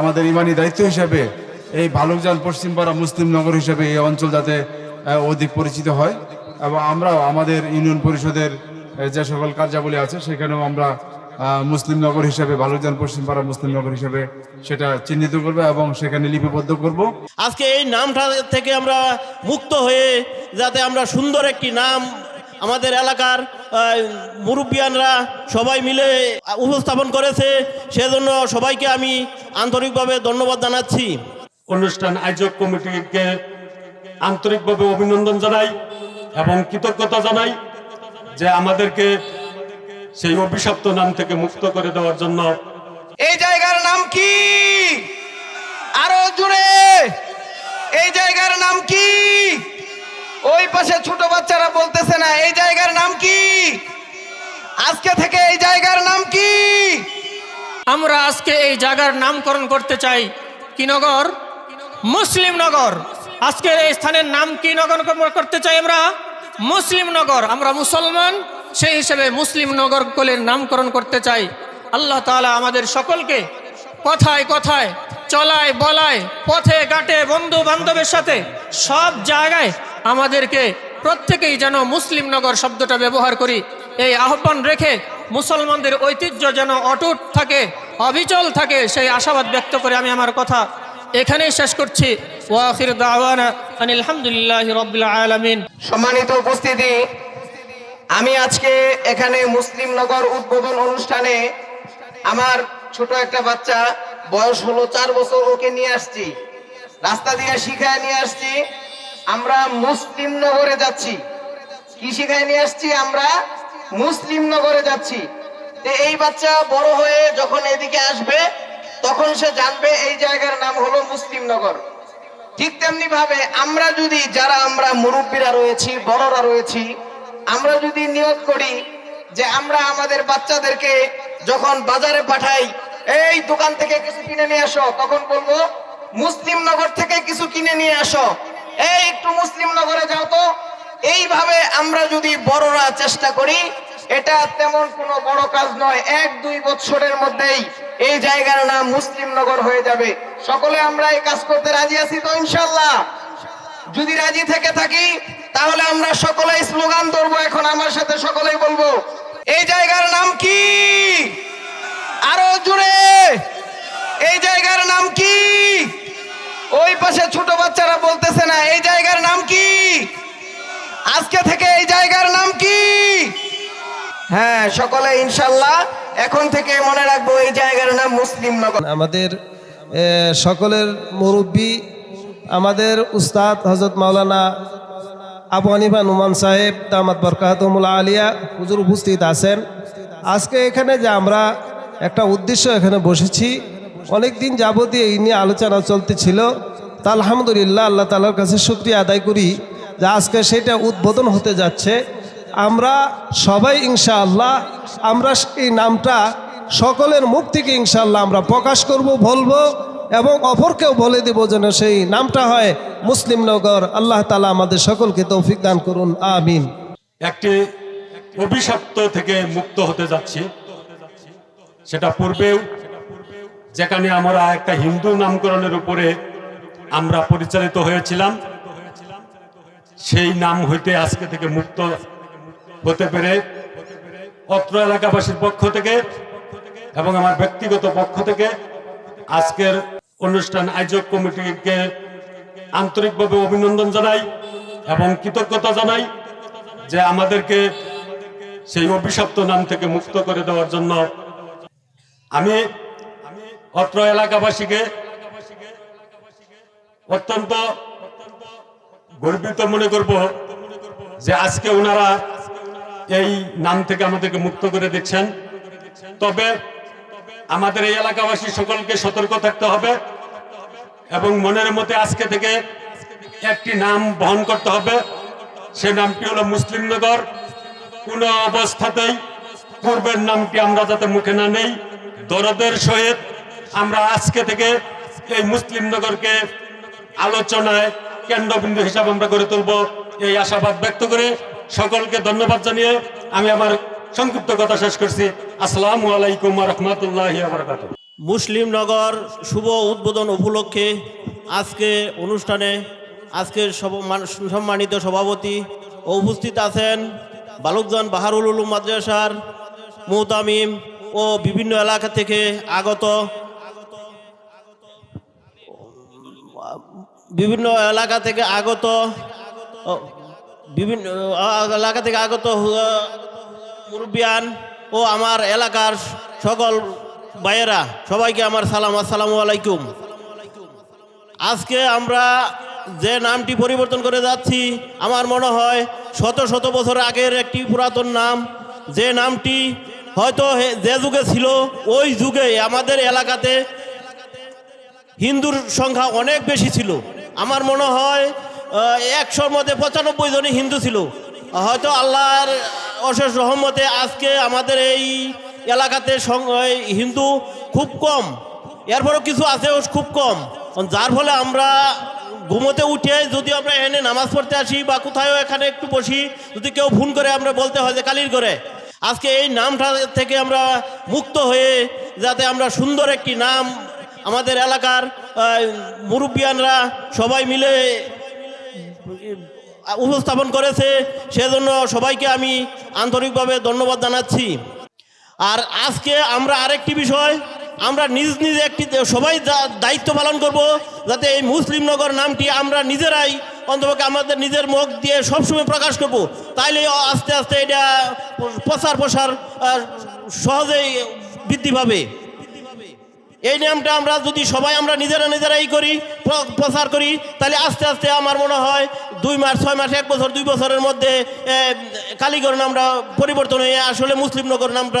আমাদের ইমানি দায়িত্ব হিসাবে এই ভালুকজান পশ্চিমপাড়া মুসলিম নগর হিসেবে এই অঞ্চল যাতে অধিক পরিচিত হয়। এবং আমরাও আমাদের ইউনিয়ন পরিষদের যে সকল কার্যাবলী আছে, সেখানেও আমরা মুসলিম নগর হিসেবে ভালুকজান পশ্চিমপাড়া মুসলিম নগর হিসেবে সেটা চিহ্নিত করব এবং সেখানে লিপিবদ্ধ করব। আজকে এই নামটা থেকে আমরা মুক্ত হয়ে যাতে আমরা সুন্দর একটি নাম আমাদের এলাকার মুরব্বিয়ানরা সবাই মিলে উপস্থাপন করেছে সেজন্য সবাইকে আমি আন্তরিকভাবে ধন্যবাদ জানাচ্ছি। অনুষ্ঠান আয়োজক কমিটিকে আন্তরিকভাবে অভিনন্দন জানাই এবং কৃতজ্ঞতা জানাই যে আমাদেরকে সেই অভিশপ্ত নাম থেকে মুক্ত করে দেওয়ার জন্য। এই জায়গার নাম কি? আরও জুড়ে এই জায়গার নাম কি? ওই পাশে ছোট বাচ্চারা বলতেছে না, এই জায়গার নাম কি? আজকে থেকে এই জায়গার নাম কি? আমরা আজকে এই জায়গার নামকরণ করতে চাই। কি নগর? মুসলিম নগর। আজকের এই স্থানের নাম কি নগর করতে চাই আমরা? মুসলিম নগর। আমরা মুসলমান, সেই হিসেবে মুসলিম নগর কোলের নামকরণ করতে চাই। আল্লাহ তাআলা আমাদের সকলকে কথায় কথায়, চলায় বলায়, পথে ঘাটে বন্ধু বান্ধবের সাথে সব জায়গায় আমাদেরকে প্রত্যেকেই যেন মুসলিম নগর শব্দটা ব্যবহার করি। এই আহ্বান রেখে মুসলমানদের ঐতিহ্য যেন অটুট থাকে, অবিচল থাকে, সেই আশাবাদ ব্যক্ত করে আমি আমার কথা এখানেই শেষ করছি। সম্মানিত উপস্থিতি, আমি আজকে এখানে মুসলিম নগর উদ্বোধন অনুষ্ঠানে আমার ছোট একটা বাচ্চা, বয়স হলো চার বছর, ওকে নিয়ে আসছি। রাস্তা দিয়ে শিখায় নিয়ে আসছি। আমরা মুসলিম নগরে যাচ্ছি। কি শিখায় নিয়ে আসছি? আমরা মুসলিম নগরে যাচ্ছি। এই বাচ্চা বড় হয়ে যখন এদিকে আসবে, তখন সে জানবে এই জায়গার নাম হলো মুসলিম নগর। ঠিক তেমনি ভাবে আমরা যদি, যারা আমরা মুরব্বীরা রয়েছি, বড়রা রয়েছি, আমরা যদি নিয়োগ করি যে আমরা আমাদের বাচ্চাদেরকে যখন বাজারে পাঠাই, এই দোকান থেকে কিছু কিনে নিয়ে আসো, তখন বলব, মুসলিম নগর থেকে কিছু কিনে নিয়ে আসো। এই, একটু মুসলিম নগরে যাও তো। এইভাবে আমরা যদি বড়রা চেষ্টা করি, এটা তেমন কোনো বড় কাজ নয়। এক, দুই বছরের মধ্যেই এই জায়গার নাম মুসলিম নগর হয়ে যাবে। সকলে আমরা এই কাজ করতে রাজি আছি তো ইনশাল্লাহ যদি রাজি থেকে থাকি, তাহলে আমরা সকলে স্লোগান ধরবো এখন, আমার সাথে সকলেই বলব। এই জায়গার নাম কি? আরও জুড়ে এই জায়গার নাম কি? ওই পাশে ছোট বাচ্চারা বলতেছে না, এই জায়গার নাম কি? আজকে থেকে এই জায়গার নাম কি? হ্যাঁ সকলে ইনশাল্লাহ এখন থেকে মনে রাখব এই জায়গার নাম মুসলিম নগর। আমাদের সকলের মুরব্বী, আমাদের উস্তাদ হজরত মাওলানা আবু হানিফা নুমান সাহেব, দামাত বরকাতমুল আলিয়া হুজুর উপস্থিত আছেন। আজকে এখানে যে আমরা একটা উদ্দেশ্য এখানে বসেছি অনেক দিন যাবতীয় এই নিয়ে আলোচনা চলতেছিল। তা আলহামদুলিল্লাহ আল্লাহ তালার কাছে শুক্রিয়া আদায় করি যে আজকে সেটা উদ্বোধন হতে যাচ্ছে। আমরা সবাই ইনশাআল্লাহ আমরা এই নামটা সকলের মুখ থেকে ইনশাআল্লাহ আমরা প্রকাশ করব, বলব এবং অপরকেও বলে দেব যেন সেই নামটা হয় মুসলিম নগর। আল্লাহ তালা আমাদের সকলকে তৌফিক দান করুন, আমিন। একটি অভিশপ্ত থেকে মুক্ত হতে যাচ্ছি। সেটা পূর্বেও যেখানে আমরা একটা হিন্দু নামকরণের উপরে আমরা পরিচালিত হয়েছিলাম। সেই নাম হইতে আজকে থেকে মুক্ত হতে পেরে অত্র এলাকাবাসীর পক্ষ থেকে এবং আমার ব্যক্তিগত পক্ষ থেকে আজকের অনুষ্ঠান আয়োজক কমিটিকে আন্তরিকভাবে অভিনন্দন জানাই এবং কৃতজ্ঞতা জানাই যে আমাদেরকে সেই অভিশপ্ত নাম থেকে মুক্ত করে দেওয়ার জন্য আমি অত্র এলাকাবাসীকে অত্যন্ত গর্বিত মনে করব যে আজকে ওনারা এই নাম থেকে আমাদেরকে মুক্ত করে দিচ্ছেন। তবে আমাদের এই এলাকাবাসী সকলকে সতর্ক থাকতে হবে এবং মনের মধ্যে আজকে থেকে একটি নাম বহন করতে হবে। সে নামটি হলো মুসলিম নগর। কোন অবস্থাতেই পূর্বের নামটি আমরা যাতে মুখে না নেই। দরদের সহিত আমরা আজকে থেকে এই মুসলিম নগরকে আলোচনায় কেন্দ্রবিন্দু হিসাবে আমরা গড়ে তুলব। এই আশাবাদ ব্যক্ত করে সকলকে ধন্যবাদ জানিয়ে আমি আমার সংক্ষিপ্ত কথা শেষ করছি। আসসালামু আলাইকুম রহমতুল্লাহ মুসলিম নগর শুভ উদ্বোধন উপলক্ষে আজকে অনুষ্ঠানে আজকের সম্মানিত সভাপতি উপস্থিত আছেন বালুকজন বাহারুল উলুম মাদ্রাসার মুহতামিম ও বিভিন্ন এলাকা থেকে আগত বিভিন্ন এলাকা থেকে আগত বিভিন্ন এলাকা থেকে আগত মুরব্বিয়ান ও আমার এলাকার সকল ভাইয়েরা, সবাইকে আমার সালাম, আসসালামু আলাইকুম। আজকে আমরা যে নামটি পরিবর্তন করে যাচ্ছি, আমার মনে হয় শত শত বছর আগের একটি পুরাতন নাম। যে নামটি হয়তো যে যুগে ছিল, ওই যুগে আমাদের এলাকাতে হিন্দুর সংখ্যা অনেক বেশি ছিল। আমার মনে হয় একশোর মধ্যে পঁচানব্বই জনই হিন্দু ছিল। হয়তো আল্লাহর অশেষ রহমতে আজকে আমাদের এই এলাকাতে হিন্দু খুব কম। এরপরও কিছু আছে খুব কম। যার ফলে আমরা ঘুমোতে উঠে যদি আমরা এখানে নামাজ পড়তে আসি বা কোথাও এখানে একটু বসি, যদি কেউ ফোন করে আমরা বলতে হয় যে কালির করে আজকে এই নামটা থেকে আমরা মুক্ত হয়ে যাতে আমরা সুন্দর একটি নাম আমাদের এলাকার মুরব্বিয়ানরা সবাই মিলে উপস্থাপন করেছে। সেজন্য সবাইকে আমি আন্তরিকভাবে ধন্যবাদ জানাচ্ছি। আর আজকে আমরা আরেকটি বিষয়, আমরা নিজ নিজ একটি, সবাই দায়িত্ব পালন করব, যাতে এই মুসলিম নগর নামটি আমরা নিজেরাই অন্তপক্ষে আমাদের নিজের মুখ দিয়ে সবসময় প্রকাশ করব। তাইলে আস্তে আস্তে এটা প্রচার প্রসার সহজেই বৃদ্ধি পাবে। এই নিয়মটা আমরা যদি সবাই আমরা নিজেরা নিজেরাই করি, প্র- প্রচার করি, তাহলে আস্তে আস্তে আমার মনে হয় দুই মাস, ছয় মাস, এক বছর, দুই বছরের মধ্যে কালীগর নামটা পরিবর্তন হয়ে আসলে মুসলিম নগর নামটা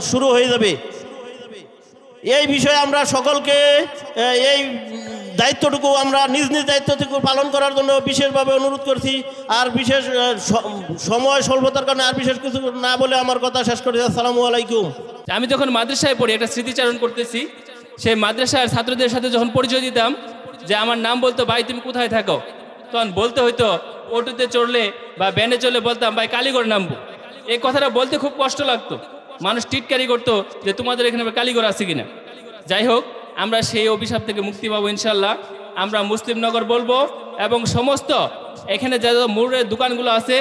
শুরু হয়ে যাবে। এই বিষয়ে আমরা সকলকে এই দায়িত্বটুকু আমরা নিজ নিজ দায়িত্বটুকু পালন করার জন্য বিশেষভাবে অনুরোধ করছি। আর বিশেষ সময় স্বল্পতার কারণে আর বিশেষ কিছু না বলে আমার কথা শেষ করছি আসসালামু আলাইকুম। আমি যখন মাদ্রাসায় পড়ি, একটা স্মৃতিচারণ করতেছি। সেই মাদ্রাসার ছাত্রদের সাথে যখন পরিচয় দিতাম যে আমার নাম বলতো, ভাই, তুমি কোথায় থাকো? তখন বলতে হইতো, অটোতে চড়লে বা ব্যানে চড়লে বলতাম, ভাই, কালীগড় নামবো। এই কথাটা বলতে খুব কষ্ট লাগতো। মানুষ টিটকারি করতো যে, তোমাদের এখানে কালীগড় আছে কিনা? যাই হোক, আমরা সেই অভিশাপ থেকে মুক্তি পাবো ইনশাল্লাহ আমরা মুসলিম নগর বলব এবং সমস্ত এখানে যা মোড়ের দোকানগুলো আছে,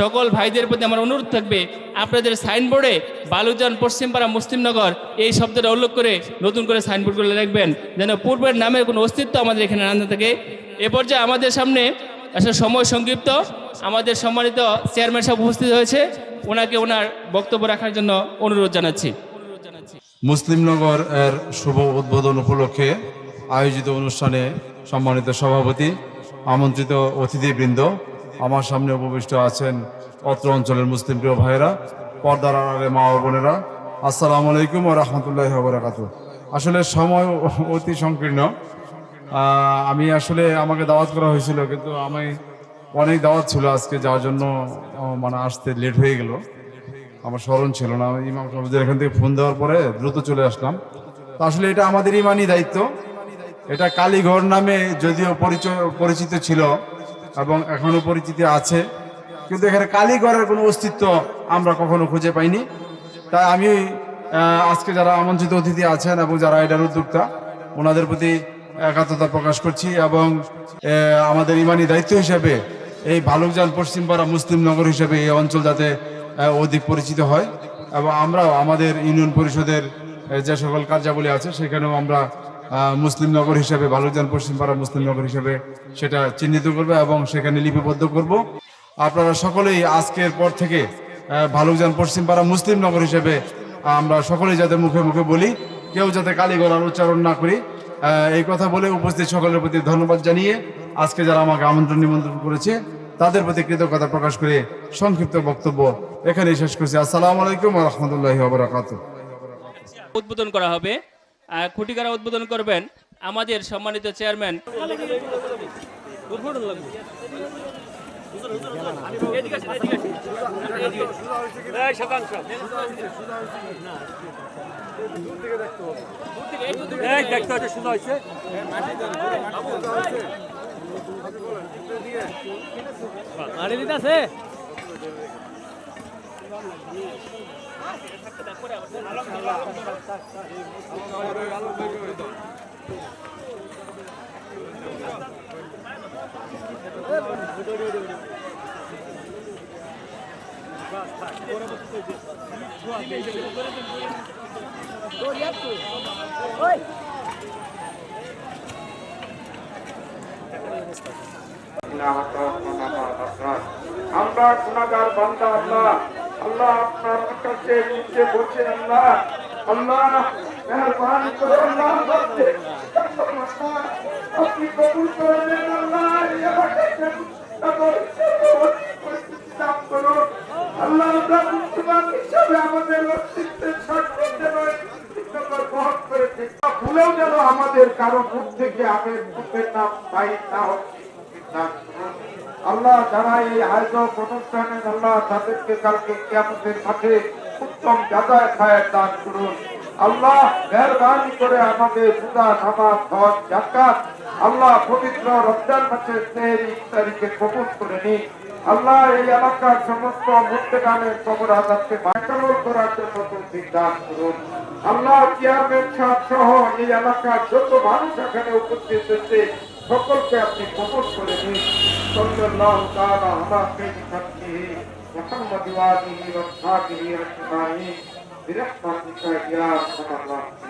সকল ভাইদের প্রতি আমার অনুরোধ থাকবে, আপনাদের সাইনবোর্ডে বালুজান পশ্চিমপাড়া মুসলিমনগর এই শব্দটা উল্লেখ করে নতুন করে সাইনবোর্ডগুলো লিখবেন যেন পূর্বের নামের কোনো অস্তিত্ব আমাদের এখানে না থাকে। এ পর্যায়ে আমাদের সামনে আসলে সময় সংক্ষিপ্ত, আমাদের সম্মানিত চেয়ারম্যান সাহেব উপস্থিত হয়েছে, ওনাকে ওনার বক্তব্য রাখার জন্য অনুরোধ জানাচ্ছি। মুসলিমনগর এর শুভ উদ্বোধন উপলক্ষে আয়োজিত অনুষ্ঠানে সম্মানিত সভাপতি, আমন্ত্রিত অতিথিবৃন্দ, আমার সামনে উপবিষ্ট আছেন অত্র অঞ্চলের মুসলিম প্রিয় ভাইয়েরা, পর্দার আড়ালে মা ও বোনেরা, আসসালামু আলাইকুম ও রহমতুল্লাহ বরাকাত আসলে সময় অতি সংকীর্ণ। আমি আসলে আমাকে দাওয়াত করা হয়েছিল, কিন্তু আমি অনেক দাওয়াত ছিল আজকে যাওয়ার জন্য মানে আসতে লেট হয়ে গেল। আমার স্মরণ ছিল না। ইমাম সাহেবদের এখান থেকে ফোন দেওয়ার পরে দ্রুত চলে আসলাম। তো আসলে এটা আমাদের ইমানই দায়িত্ব। এটা কালীঘর নামে যদিও পরিচয়, পরিচিত ছিল এবং এখনও পরিচিতি আছে। কিন্তু এখানে কালীঘরের কোনো অস্তিত্ব আমরা কখনো খুঁজে পাইনি। তাই আমি আজকে যারা আমন্ত্রিত অতিথি আছেন এবং যারা এটার উদ্যোক্তা, ওনাদের প্রতি একাত্মতা প্রকাশ করছি এবং আমাদের ইমানি দায়িত্ব হিসেবে এই ভালুকজান পশ্চিমপাড়া মুসলিম নগর হিসেবে এই অঞ্চল যাতে অধিক পরিচিত হয়। এবং আমরাও আমাদের ইউনিয়ন পরিষদের যে সকল কার্যাবলী আছে, সেখানেও আমরা মুসলিম নগর হিসেবে ভালুকজান পশ্চিমপাড়া মুসলিম নগর হিসেবে সেটা চিহ্নিত করবে এবং সেখানে লিপিবদ্ধ করব। আপনারা সকলেই আজকের পর থেকে ভালুকজান পশ্চিমপাড়া মুসলিম নগর হিসেবে আমরা সকলেই যাতে মুখে মুখে বলি, কেউ যাতে কালীগড়ার উচ্চারণ না করি এই কথা বলে উপস্থিত সকলের প্রতি ধন্যবাদ জানিয়ে আজকে যারা আমাকে আমন্ত্রণ নিমন্ত্রণ করেছে, তাদের প্রতি কৃতজ্ঞতা প্রকাশ করে সংক্ষিপ্ত বক্তব্য এখানেই শেষ করছি। আসসালামু আলাইকুম রহমতুল্লাহ উদ্বোধন করা হবে। খুঁটিকারা উদ্বোধন করবেন আমাদের সম্মানিত চেয়ারম্যান। আছে আমরা গুণাগার বান্দা আল্লাহ আল্লাহ আপনার কাছে নিচে বলছেন আল্লাহ আল্লাহ মেহরবানি করে আল্লাহ বলছে, আপনি কবুল করে আল্লাহ আমাদের যেন আমাদের কারও মুখ থেকে আমের মুখের নাম বাইর না হচ্ছে। আল্লাহ যারা এই আয়োজক অনুষ্ঠানের আল্লাহ তাদেরকে কালকে কিয়ামতের মাঠে উত্তম যাতায়াত খায়ের দান করুন। আল্লাহ মেহরবানি করে আমাদের পূজা, নামাজ, হজ জাকাত আল্লাহ পবিত্র রমজান মাসের তেইশ তারিখে কবুল করে নিন। আল্লাহ এই এলাকার সমস্ত মুক্তগানের খবর আজাদকে বাঁচানোর করার জন্য তৌফিক দান করুন। আল্লাহ চেয়ারম্যান সাহেব সহ এই এলাকার যত মানুষ এখানে উপস্থিত হয়েছে সকলকে আপনি কবর করে দিন। সাল্লাল্লাহু নাম তারা সাইয়্যিদি খালকিহি মুহাম্মদ সাহবিহি আজমাইন। বিরহমাতিকা ইয়া আরহামার রাহিমিন